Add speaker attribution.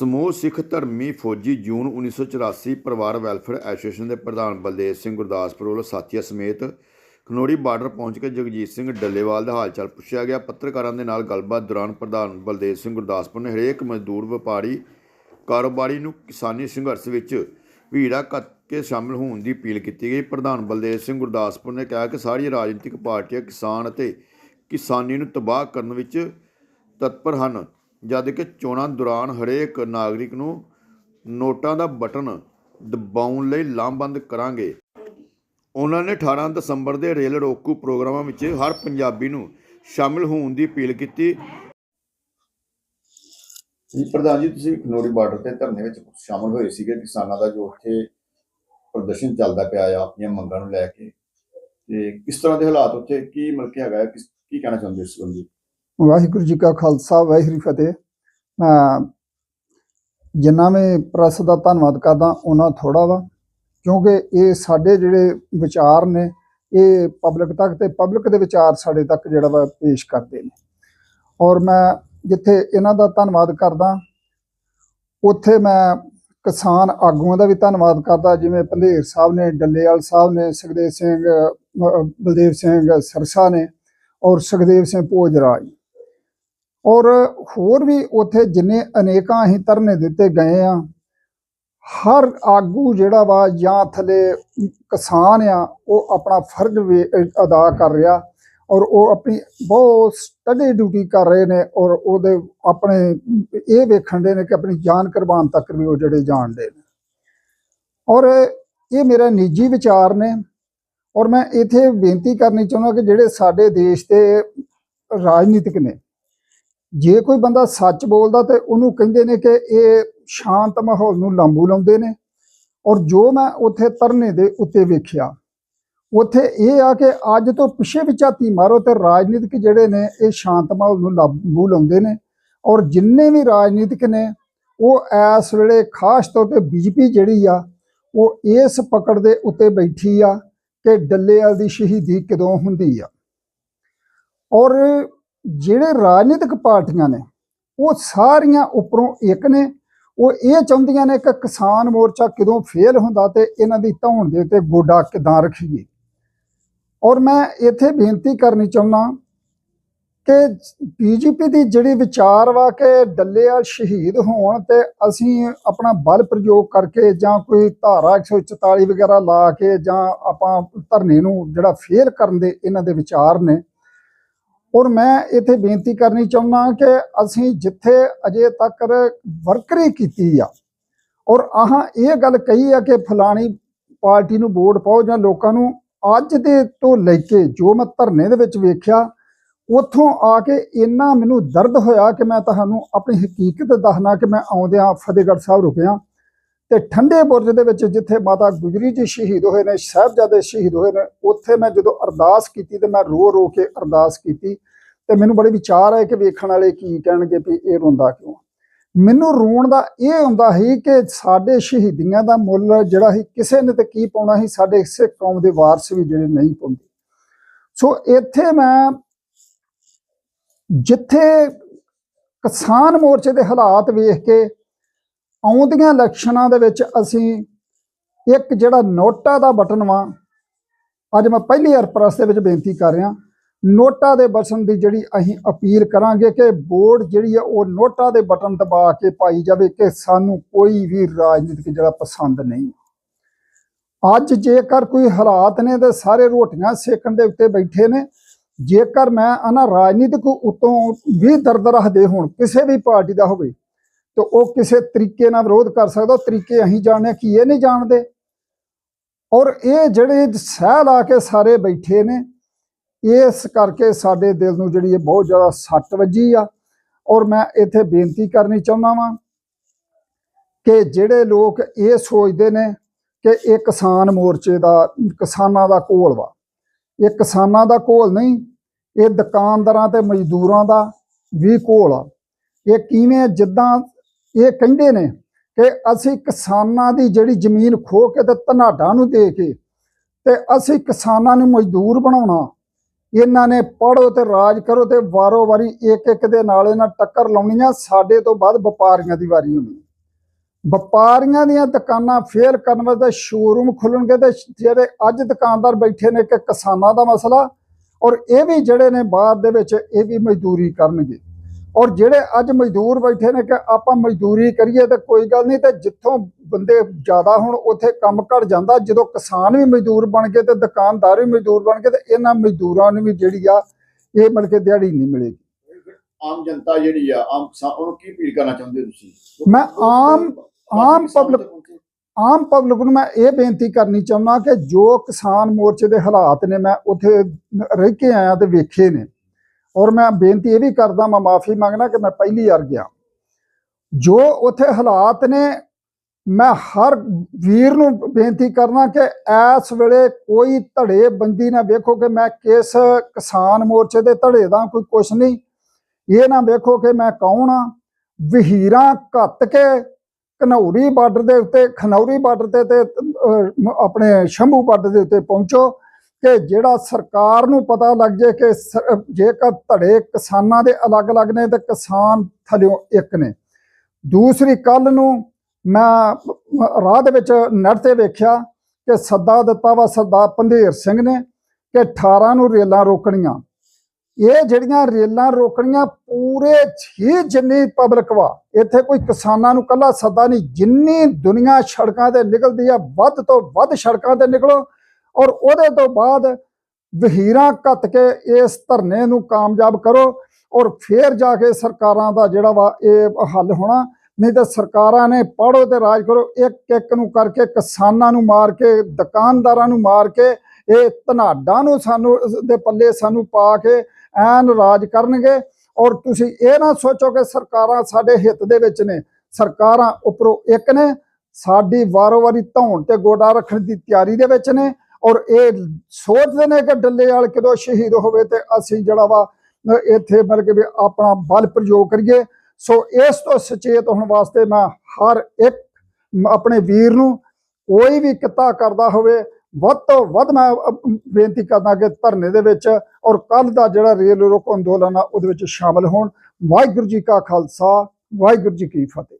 Speaker 1: ਸਮੂਹ ਸਿੱਖ ਧਰਮੀ ਫੌਜੀ ਜੂਨ 1984 ਪਰਿਵਾਰ ਵੈਲਫੇਅਰ ਐਸੋਸੀਏਸ਼ਨ ਦੇ ਪ੍ਰਧਾਨ ਬਲਦੇਵ ਸਿੰਘ ਗੁਰਦਾਸਪੁਰ ਵੱਲੋਂ ਸਾਥੀਆਂ ਸਮੇਤ ਖਨੋੜੀ ਬਾਰਡਰ ਪਹੁੰਚ ਕੇ ਜਗਜੀਤ ਸਿੰਘ ਡੱਲੇਵਾਲ ਦਾ ਹਾਲਚਾਲ ਪੁੱਛਿਆ ਗਿਆ। ਪੱਤਰਕਾਰਾਂ ਦੇ ਨਾਲ ਗੱਲਬਾਤ ਦੌਰਾਨ ਪ੍ਰਧਾਨ ਬਲਦੇਵ ਸਿੰਘ ਗੁਰਦਾਸਪੁਰ ਨੇ ਹਰੇਕ ਮਜ਼ਦੂਰ, ਵਪਾਰੀ, ਕਾਰੋਬਾਰੀ ਨੂੰ ਕਿਸਾਨੀ ਸੰਘਰਸ਼ ਵਿੱਚ ਭੀੜਾ ਕੇ ਸ਼ਾਮਲ ਹੋਣ ਦੀ ਅਪੀਲ ਕੀਤੀ ਗਈ। ਪ੍ਰਧਾਨ ਬਲਦੇਵ ਸਿੰਘ ਗੁਰਦਾਸਪੁਰ ਨੇ ਕਿਹਾ ਕਿ ਸਾਰੀਆਂ ਰਾਜਨੀਤਿਕ ਪਾਰਟੀਆਂ ਕਿਸਾਨ ਅਤੇ ਕਿਸਾਨੀ ਨੂੰ ਤਬਾਹ ਕਰਨ ਵਿੱਚ ਤਤਪਰ ਹਨ। ਜਦ ਕਿ ਚੋਣਾਂ ਦੌਰਾਨ ਹਰੇਕ ਨਾਗਰਿਕ ਨੂੰ ਨੋਟਾਂ ਦਾ ਬਟਨ ਦਬਾਉਣ ਲਈ ਲਾਮਬੰਦ ਕਰਾਂਗੇ। ਉਹਨਾਂ ਨੇ 18 ਦਸੰਬਰ ਦੇ ਰੇਲ ਰੋਕੂ ਪ੍ਰੋਗਰਾਮਾਂ ਵਿੱਚ ਹਰ ਪੰਜਾਬੀ ਨੂੰ ਸ਼ਾਮਿਲ ਹੋਣ ਦੀ ਅਪੀਲ ਕੀਤੀ। ਜੀ, ਪ੍ਰਧਾਨ ਜੀ, ਤੁਸੀਂ ਖਨੋਰੀ ਬਾਰਡਰ ਤੇ ਧਰਨੇ ਵਿੱਚ ਸ਼ਾਮਲ ਹੋਏ ਸੀਗੇ। ਕਿਸਾਨਾਂ ਦਾ ਜੋ ਉੱਥੇ ਪ੍ਰਦਰਸ਼ਨ ਚੱਲਦਾ ਪਿਆ ਆ, ਆਪਣੀਆਂ ਮੰਗਾਂ ਨੂੰ ਲੈ ਕੇ। ਤੇ ਕਿਸ ਤਰ੍ਹਾਂ ਦੇ ਹਾਲਾਤ ਉੱਥੇ? ਕੀ ਮਿਲ ਹੈਗਾ? ਕੀ ਕਹਿਣਾ ਚਾਹੁੰਦੇ ਹੋ ਇਸ ਸੰਬੰਧੀ?
Speaker 2: ਵਾਹਿਗੁਰੂ ਜੀ ਕਾ ਖਾਲਸਾ ਵਾਹਿਗੁਰੂ ਜੀ ਫਤਿਹ। ਮੈਂ ਜਿੰਨਾ ਮੈਂ ਪ੍ਰੈਸ ਦਾ ਧੰਨਵਾਦ ਕਰਦਾ ਉਹਨਾਂ ਥੋੜਾ ਵਾ ਕਿਉਂਕਿ ਇਹ ਸਾਡੇ ਜਿਹੜੇ ਵਿਚਾਰ ਨੇ ਇਹ ਪਬਲਿਕ ਤੱਕ ਤੇ ਪਬਲਿਕ ਦੇ ਵਿਚਾਰ ਸਾਡੇ ਤੱਕ ਜਿਹੜਾ ਵਾ ਪੇਸ਼ ਕਰਦੇ ਨੇ। ਔਰ ਮੈਂ ਜਿੱਥੇ ਇਹਨਾਂ ਦਾ ਧੰਨਵਾਦ ਕਰਦਾ ਉੱਥੇ ਮੈਂ ਕਿਸਾਨ ਆਗੂਆਂ ਦਾ ਵੀ ਧੰਨਵਾਦ ਕਰਦਾ ਜਿਵੇਂ ਪੰਧੇਰ ਸਾਹਿਬ ਨੇ ਡੱਲੇਵਾਲ ਸਾਹਿਬ ਨੇ ਸੁਖਦੇਵ ਸਿੰਘ ਅਹ, ਬਲਦੇਵ ਸਿੰਘ ਸਰਸਾ ਨੇ ਔਰ ਸੁਖਦੇਵ ਸਿੰਘ ਭੋਜਰਾਜ। ਔਰ ਹੋਰ ਵੀ ਉੱਥੇ ਜਿੰਨੇ ਅਨੇਕਾਂ ਅਸੀਂ ਧਰਨੇ ਦਿੱਤੇ ਗਏ ਆ, ਹਰ ਆਗੂ ਜਿਹੜਾ ਵਾ ਜਾਂ ਥਲੇ ਕਿਸਾਨ ਆ, ਉਹ ਆਪਣਾ ਫਰਜ਼ ਵੀ ਅਦਾ ਕਰ ਰਿਹਾ ਔਰ ਉਹ ਆਪਣੀ ਬਹੁਤ ਸਟੱਡੀ ਡਿਊਟੀ ਕਰ ਰਹੇ ਨੇ ਔਰ ਉਹਦੇ ਆਪਣੇ ਇਹ ਵੇਖਣ ਦੇ ਨੇ ਕਿ ਆਪਣੀ ਜਾਨ ਕੁਰਬਾਨ ਤੱਕ ਵੀ ਉਹ ਜਿਹੜੇ ਜਾਣਦੇ ਨੇ। ਔਰ ਇਹ ਮੇਰਾ ਨਿੱਜੀ ਵਿਚਾਰ ਨੇ ਔਰ ਮੈਂ ਇਥੇ ਬੇਨਤੀ ਕਰਨੀ ਚਾਹੁੰਦਾ ਕਿ ਜਿਹੜੇ ਸਾਡੇ ਦੇਸ਼ ਦੇ ਰਾਜਨੀਤਿਕ ਨੇ ਜੇ ਕੋਈ ਬੰਦਾ ਸੱਚ ਬੋਲਦਾ ਤੇ ਉਹਨੂੰ ਕਹਿੰਦੇ ਨੇ ਕਿ ਇਹ ਸ਼ਾਂਤ ਮਾਹੌਲ ਨੂੰ ਲਾਂਬੂ ਲਾਉਂਦੇ ਨੇ। ਔਰ ਜੋ ਮੈਂ ਉੱਥੇ ਧਰਨੇ ਦੇ ਉੱਤੇ ਵੇਖਿਆ, ਉੱਥੇ ਇਹ ਆ ਕਿ ਅੱਜ ਤੋਂ ਪਿੱਛੇ ਵੀ ਝਾਤੀ ਮਾਰੋ ਤੇ ਰਾਜਨੀਤਿਕ ਜਿਹੜੇ ਨੇ, ਇਹ ਸ਼ਾਂਤ ਮਾਹੌਲ ਨੂੰ ਲਾਂਬੂ ਲਾਉਂਦੇ ਨੇ। ਔਰ ਜਿੰਨੇ ਵੀ ਰਾਜਨੀਤਿਕ ਨੇ, ਉਹ ਇਸ ਵੇਲੇ ਖਾਸ ਤੌਰ ਤੇ ਬੀਜੇਪੀ ਜਿਹੜੀ ਆ, ਉਹ ਇਸ ਪਕੜ ਦੇ ਉੱਤੇ ਬੈਠੀ ਆ ਕਿ ਡੱਲੇਵਾਲ ਦੀ ਸ਼ਹੀਦੀ ਕਦੋਂ ਹੁੰਦੀ ਆ। ਔਰ ਜਿਹੜੇ ਰਾਜਨੀਤਿਕ ਪਾਰਟੀਆਂ ਨੇ, ਉਹ ਸਾਰੀਆਂ ਉੱਪਰੋਂ ਇੱਕ ਨੇ। ਉਹ ਇਹ ਚਾਹੁੰਦੀਆਂ ਨੇ ਕਿ ਕਿਸਾਨ ਮੋਰਚਾ ਕਿਦੋਂ ਫੇਲ ਹੁੰਦਾ ਤੇ ਇਹਨਾਂ ਦੀ ਧੌਣ ਦੇ ਉੱਤੇ ਗੋਡਾ ਕਿਦਾਂ ਰੱਖੀਏ। ਔਰ ਮੈਂ ਇੱਥੇ ਬੇਨਤੀ ਕਰਨੀ ਚਾਹੁੰਦਾ ਕਿ ਬੀਜੇਪੀ ਦੀ ਜਿਹੜੀ ਵਿਚਾਰ ਵਾ ਕਿ ਡੱਲੇਵਾਲ ਸ਼ਹੀਦ ਹੋਣ ਤੇ ਅਸੀਂ ਆਪਣਾ ਬਲ ਪ੍ਰਯੋਗ ਕਰਕੇ ਜਾਂ ਕੋਈ ਧਾਰਾ 144 ਵਗੈਰਾ ਲਾ ਕੇ ਜਾਂ ਆਪਾਂ ਧਰਨੇ ਨੂੰ ਜਿਹੜਾ ਫੇਲ ਕਰਨ ਦੇ ਇਹਨਾਂ ਦੇ ਵਿਚਾਰ ਨੇ ਔਰ ਮੈਂ ਇੱਥੇ ਬੇਨਤੀ ਕਰਨੀ ਚਾਹੁੰਦਾ ਕਿ ਅਸੀਂ ਜਿੱਥੇ ਅਜੇ ਤੱਕ ਵਰਕਰੀ ਕੀਤੀ ਆ, ਔਰ ਆਹ ਇਹ ਗੱਲ ਕਹੀ ਆ ਕਿ ਫਲਾਣੀ ਪਾਰਟੀ ਨੂੰ ਵੋਟ ਪਾਓ ਜਾਂ ਲੋਕਾਂ ਨੂੰ, ਅੱਜ ਦੇ ਤੋਂ ਲੈ ਕੇ ਜੋ ਮੈਂ ਧਰਨੇ ਦੇ ਵਿੱਚ ਵੇਖਿਆ, ਉੱਥੋਂ ਆ ਕੇ ਇੰਨਾ ਮੈਨੂੰ ਦਰਦ ਹੋਇਆ ਕਿ ਮੈਂ ਤੁਹਾਨੂੰ ਆਪਣੀ ਹਕੀਕਤ ਦੱਸਣਾ ਕਿ ਮੈਂ ਆਉਂਦਿਆਂ ਫਤਿਹਗੜ੍ਹ ਸਾਹਿਬ ਰੁਕਿਆ। ਤੇ ਠੰਡੇ ਬੁਰਜ ਦੇ ਵਿੱਚ ਜਿੱਥੇ ਮਾਤਾ ਗੁਜਰੀ ਜੀ ਸ਼ਹੀਦ ਹੋਏ ਨੇ, ਸਾਹਿਬਜ਼ਾਦੇ ਸ਼ਹੀਦ ਹੋਏ ਨੇ, ਉੱਥੇ ਮੈਂ ਜਦੋਂ ਅਰਦਾਸ ਕੀਤੀ ਤੇ ਮੈਂ ਰੋ ਰੋ ਕੇ ਅਰਦਾਸ ਕੀਤੀ ਤੇ ਮੈਨੂੰ ਬੜੇ ਵਿਚਾਰ ਆਏ ਕਿ ਵੇਖਣ ਵਾਲੇ ਕੀ ਕਹਿਣਗੇ ਵੀ ਇਹ ਰੋਂਦਾ ਕਿਉਂ ਮੈਨੂੰ ਰੋਣ ਦਾ ਇਹ ਹੁੰਦਾ ਸੀ ਕਿ ਸਾਡੇ ਸ਼ਹੀਦੀਆਂ ਦਾ ਮੁੱਲ ਜਿਹੜਾ ਸੀ ਕਿਸੇ ਨੇ ਤੇ ਕੀ ਪਾਉਣਾ ਸੀ, ਸਾਡੇ ਸਿੱਖ ਕੌਮ ਦੇ ਵਾਰਸ ਵੀ ਜਿਹੜੇ ਨਹੀਂ ਪਾਉਂਦੇ। ਸੋ ਇੱਥੇ ਮੈਂ ਜਿੱਥੇ ਕਿਸਾਨ ਮੋਰਚੇ ਦੇ ਹਾਲਾਤ ਵੇਖ ਕੇ ਆਉਂਦੀਆਂ ਇਲੈਕਸ਼ਨਾਂ ਦੇ ਵਿੱਚ ਅਸੀਂ ਇੱਕ ਜਿਹੜਾ ਨੋਟਾ ਦਾ ਬਟਨ ਵਾ, ਅੱਜ ਮੈਂ ਪਹਿਲੀ ਵਾਰ ਪ੍ਰੈਸ ਦੇ ਵਿੱਚ ਬੇਨਤੀ ਕਰ ਰਿਹਾ, ਨੋਟਾ ਦੇ ਬਟਨ ਦੀ ਜਿਹੜੀ ਅਸੀਂ ਅਪੀਲ ਕਰਾਂਗੇ ਕਿ ਬੋਰਡ ਜਿਹੜੀ ਆ ਉਹ ਨੋਟਾ ਦੇ ਬਟਨ ਦਬਾ ਕੇ ਪਾਈ ਜਾਵੇ ਕਿ ਸਾਨੂੰ ਕੋਈ ਵੀ ਰਾਜਨੀਤਿਕ ਜਿਹੜਾ ਪਸੰਦ ਨਹੀਂ। ਅੱਜ ਜੇਕਰ ਕੋਈ ਹਾਲਾਤ ਨੇ ਤੇ ਸਾਰੇ ਰੋਟੀਆਂ ਸੇਕਣ ਦੇ ਉੱਤੇ ਬੈਠੇ ਨੇ, ਜੇਕਰ ਮੈਂ ਅਨਾ ਰਾਜਨੀਤਿਕ ਉਤੋਂ ਵੀ ਦਰਦ ਰੱਖਦੇ ਹੋਣ, ਕਿਸੇ ਵੀ ਪਾਰਟੀ ਦਾ ਹੋਵੇ ਤੇ ਉਹ ਕਿਸੇ ਤਰੀਕੇ ਨਾਲ ਵਿਰੋਧ ਕਰ ਸਕਦਾ, ਤਰੀਕੇ ਅਸੀਂ ਜਾਣਦੇ ਕੀ ਇਹ ਨਹੀਂ ਜਾਣਦੇ। ਔਰ ਇਹ ਜਿਹੜੇ ਸਹਿ ਲਾ ਕੇ ਸਾਰੇ ਬੈਠੇ ਨੇ, ਇਸ ਕਰਕੇ ਸਾਡੇ ਦਿਲ ਨੂੰ ਜਿਹੜੀ ਇਹ ਬਹੁਤ ਜ਼ਿਆਦਾ ਸੱਟ ਵੱਜੀ ਆ। ਔਰ ਮੈਂ ਇੱਥੇ ਬੇਨਤੀ ਕਰਨੀ ਚਾਹੁੰਦਾ ਵਾਂ ਕਿ ਜਿਹੜੇ ਲੋਕ ਇਹ ਸੋਚਦੇ ਨੇ ਕਿ ਇਹ ਕਿਸਾਨ ਮੋਰਚੇ ਦਾ, ਕਿਸਾਨਾਂ ਦਾ ਘੋਲ ਵਾ। ਇਹ ਕਿਸਾਨਾਂ ਦਾ ਘੋਲ ਨਹੀਂ, ਇਹ ਦੁਕਾਨਦਾਰਾਂ ਤੇ ਮਜ਼ਦੂਰਾਂ ਦਾ ਵੀ ਘੋਲ ਆ। ਇਹ ਕਿਵੇਂ, ਜਿੱਦਾਂ ਇਹ ਕਹਿੰਦੇ ਨੇ ਕਿ ਅਸੀਂ ਕਿਸਾਨਾਂ ਦੀ ਜਿਹੜੀ ਜ਼ਮੀਨ ਖੋ ਕੇ ਤੇ ਧਨਾਡਾ ਨੂੰ ਦੇ ਕੇ ਤੇ ਅਸੀਂ ਕਿਸਾਨਾਂ ਨੂੰ ਮਜ਼ਦੂਰ ਬਣਾਉਣਾ। ਇਹਨਾਂ ਨੇ ਪੜੋ ਤੇ ਰਾਜ ਕਰੋ ਤੇ ਵਾਰੋ ਵਾਰੀ ਇੱਕ ਇੱਕ ਦੇ ਨਾਲ ਇਹਨਾਂ ਟੱਕਰ ਲਾਉਣੀਆਂ। ਸਾਡੇ ਤੋਂ ਬਾਅਦ ਵਪਾਰੀਆਂ ਦੀ ਵਾਰੀ ਹੋਣੀ। ਵਪਾਰੀਆਂ ਦੀਆਂ ਦੁਕਾਨਾਂ ਫੇਲ ਕਰਨ ਵਾਸਤੇ ਸ਼ੋਰੂਮ ਖੁੱਲਣਗੇ ਤੇ ਜਿਹੜੇ ਅੱਜ ਦੁਕਾਨਦਾਰ ਬੈਠੇ ਨੇ ਕਿ ਕਿਸਾਨਾਂ ਦਾ ਮਸਲਾ। ਔਰ ਇਹ ਵੀ ਜਿਹੜੇ ਨੇ ਬਾਅਦ ਦੇ ਵਿੱਚ ਇਹ ਵੀ ਮਜ਼ਦੂਰੀ ਕਰਨਗੇ। ਔਰ ਜਿਹੜੇ ਅੱਜ ਮਜ਼ਦੂਰ ਬੈਠੇ ਨੇ ਕਿ ਆਪਾਂ ਮਜ਼ਦੂਰੀ ਕਰੀਏ ਤੇ ਕੋਈ ਗੱਲ ਨਹੀਂ ਤੇ ਜਿੱਥੋਂ ਬੰਦੇ ਜ਼ਿਆਦਾ ਹੁਣ ਉੱਥੇ ਕੰਮ ਘਟ ਜਾਂਦਾ। ਜਦੋਂ ਕਿਸਾਨ ਵੀ ਮਜ਼ਦੂਰ ਬਣ ਗਏ ਤੇ ਦੁਕਾਨਦਾਰ ਵੀ ਮਜ਼ਦੂਰ ਬਣ ਗਏ ਤੇ ਇਹਨਾਂ ਮਜ਼ਦੂਰਾਂ ਨੂੰ ਵੀ ਜਿਹੜੀ ਆ ਇਹ ਮਿਲ ਕੇ ਦਿਹਾੜੀ ਨਹੀਂ ਮਿਲੇਗੀ।
Speaker 1: ਆਮ ਜਨਤਾ ਜਿਹੜੀ ਆ ਆਮ ਉਹਨੂੰ ਕੀ ਅਪੀਲ ਕਰਨਾ ਚਾਹੁੰਦੇ ਤੁਸੀਂ?
Speaker 2: ਮੈਂ ਆਮ- ਆਮ public- ਆਮ ਪਬਲਿਕ ਨੂੰ ਮੈਂ ਇਹ ਬੇਨਤੀ ਕਰਨੀ ਚਾਹੁੰਦਾ ਕਿ ਜੋ ਕਿਸਾਨ ਮੋਰਚੇ ਦੇ ਹਾਲਾਤ ਨੇ ਮੈਂ ਉੱਥੇ ਰਹਿ ਕੇ ਆਇਆ ਤੇ ਵੇਖੇ ਨੇ। ਔਰ ਮੈਂ ਬੇਨਤੀ ਇਹ ਵੀ ਕਰਦਾ, ਮੈਂ ਮਾਫੀ ਮੰਗਣਾ ਕਿ ਮੈਂ ਪਹਿਲੀ ਵਾਰ ਗਿਆ। ਜੋ ਉੱਥੇ ਹਾਲਾਤ ਨੇ, ਮੈਂ ਹਰ ਵੀਰ ਨੂੰ ਬੇਨਤੀ ਕਰਨਾ ਕਿ ਇਸ ਵੇਲੇ ਕੋਈ ਧੜੇ ਬੰਦੀ ਨਾ ਵੇਖੋ ਕਿ ਮੈਂ ਕਿਸ ਕਿਸਾਨ ਮੋਰਚੇ ਦੇ ਧੜੇ ਦਾ ਕੋਈ ਕੁਛ ਨਹੀਂ। ਇਹ ਨਾ ਵੇਖੋ ਕਿ ਮੈਂ ਕੌਣ ਆ? ਵਹੀਰਾਂ ਘੱਤ ਕੇ ਘਨੌਰੀ ਬਾਰਡਰ ਦੇ ਉੱਤੇ ਖਨੌਰੀ ਬਾਰਡਰ ਤੇ ਤੇ ਆਪਣੇ ਸ਼ੰਭੂ ਬਾਰਡਰ ਦੇ ਉੱਤੇ ਪਹੁੰਚੋ। ਕਿ ਜਿਹੜਾ ਸਰਕਾਰ ਨੂੰ ਪਤਾ ਲੱਗ ਜੇ ਕਿ ਸ- ਜੇਕਰ ਧੜੇ ਕਿਸਾਨਾਂ ਦੇ ਅਲੱਗ-ਅਲੱਗ ਨੇ ਤੇ ਕਿਸਾਨ ਥਲਿਓ ਇੱਕ ਨੇ। ਦੂਸਰੀ ਕੱਲ ਨੂੰ ਮੈਂ ਰਾਹ ਦੇ ਵਿੱਚ ਨੈਟ ਤੇ ਵੇਖਿਆ ਕਿ ਸੱਦਾ ਦਿੱਤਾ ਵਾ ਸਰਦਾਰ ਪੰਧੇਰ ਸਿੰਘ ਨੇ ਕਿ 18 ਨੂੰ ਰੇਲਾਂ ਰੋਕਣੀਆਂ। ਇਹ ਜਿਹੜੀਆਂ ਰੇਲਾਂ ਰੋਕਣੀਆਂ ਪੂਰੇ ਹੀ ਜਿੰਨੀ ਪਬਲਿਕ ਵਾ, ਇੱਥੇ ਕੋਈ ਕਿਸਾਨਾਂ ਨੂੰ ਕੱਲਾ ਸੱਦਾ ਨਹੀਂ, ਜਿੰਨੀ ਦੁਨੀਆ ਸੜਕਾਂ ਤੇ ਨਿਕਲਦੀ ਆ, ਵੱਧ ਤੋਂ ਵੱਧ ਸੜਕਾਂ ਤੇ ਨਿਕਲੋ ਔਰ ਉਹਦੇ ਤੋਂ ਬਾਅਦ ਵਹੀਰਾਂ ਘੱਤ ਕੇ ਇਸ ਧਰਨੇ ਨੂੰ ਕਾਮਯਾਬ ਕਰੋ ਔਰ ਫੇਰ ਜਾ ਕੇ ਸਰਕਾਰਾਂ ਦਾ ਜਿਹੜਾ ਵਾ ਇਹ ਹੱਲ ਹੋਣਾ, ਨਹੀਂ ਤਾਂ ਸਰਕਾਰਾਂ ਨੇ ਪੜੋ ਤੇ ਰਾਜ ਕਰੋ ਇੱਕ ਇੱਕ ਨੂੰ ਕਰਕੇ ਕਿਸਾਨਾਂ ਨੂੰ ਮਾਰ ਕੇ, ਦੁਕਾਨਦਾਰਾਂ ਨੂੰ ਮਾਰ ਕੇ, ਇਹ ਧਨਾਡਾਂ ਨੂੰ ਸਾਨੂੰ ਦੇ ਪੱਲੇ ਸਾਨੂੰ ਪਾ ਕੇ ਐਨ ਰਾਜ ਕਰਨਗੇ। ਔਰ ਤੁਸੀਂ ਇਹ ਨਾ ਸੋਚੋ ਕਿ ਸਰਕਾਰਾਂ ਸਾਡੇ ਹਿੱਤ ਦੇ ਵਿੱਚ ਨੇ, ਸਰਕਾਰਾਂ ਉੱਪਰੋਂ ਇੱਕ ਨੇ, ਸਾਡੀ ਵਾਰੋ ਵਾਰੀ ਧੌਣ ਤੇ ਗੋਡਾ ਰੱਖਣ ਦੀ ਤਿਆਰੀ ਦੇ ਵਿੱਚ ਨੇ ਔਰ ਇਹ ਸੋਚਦੇ ਨੇ ਕਿ ਡੱਲੇ ਵਾਲ ਕਦੋਂ ਸ਼ਹੀਦ ਹੋਵੇ ਤੇ ਅਸੀਂ ਜਿਹੜਾ ਵਾ ਇੱਥੇ ਮਤਲਬ ਕਿ ਵੀ ਆਪਣਾ ਬਲ ਪ੍ਰਯੋਗ ਕਰੀਏ। ਸੋ ਇਸ ਤੋਂ ਸੁਚੇਤ ਹੋਣ ਵਾਸਤੇ ਮੈਂ ਹਰ ਇੱਕ ਆਪਣੇ ਵੀਰ ਨੂੰ ਕੋਈ ਵੀ ਕਿੱਤਾ ਕਰਦਾ ਹੋਵੇ, ਵੱਧ ਤੋਂ ਵੱਧ ਮੈਂ ਬੇਨਤੀ ਕਰਦਾ ਕਿ ਧਰਨੇ ਦੇ ਵਿੱਚ ਔਰ ਕੱਲ ਦਾ ਜਿਹੜਾ ਰੇਲ ਰੋਕੋ ਅੰਦੋਲਨ ਆ, ਉਹਦੇ ਵਿੱਚ ਸ਼ਾਮਲ ਹੋਣ। ਵਾਹਿਗੁਰੂ ਜੀ ਕਾ ਖਾਲਸਾ, ਵਾਹਿਗੁਰੂ ਜੀ ਕੀ ਫਤਿਹ।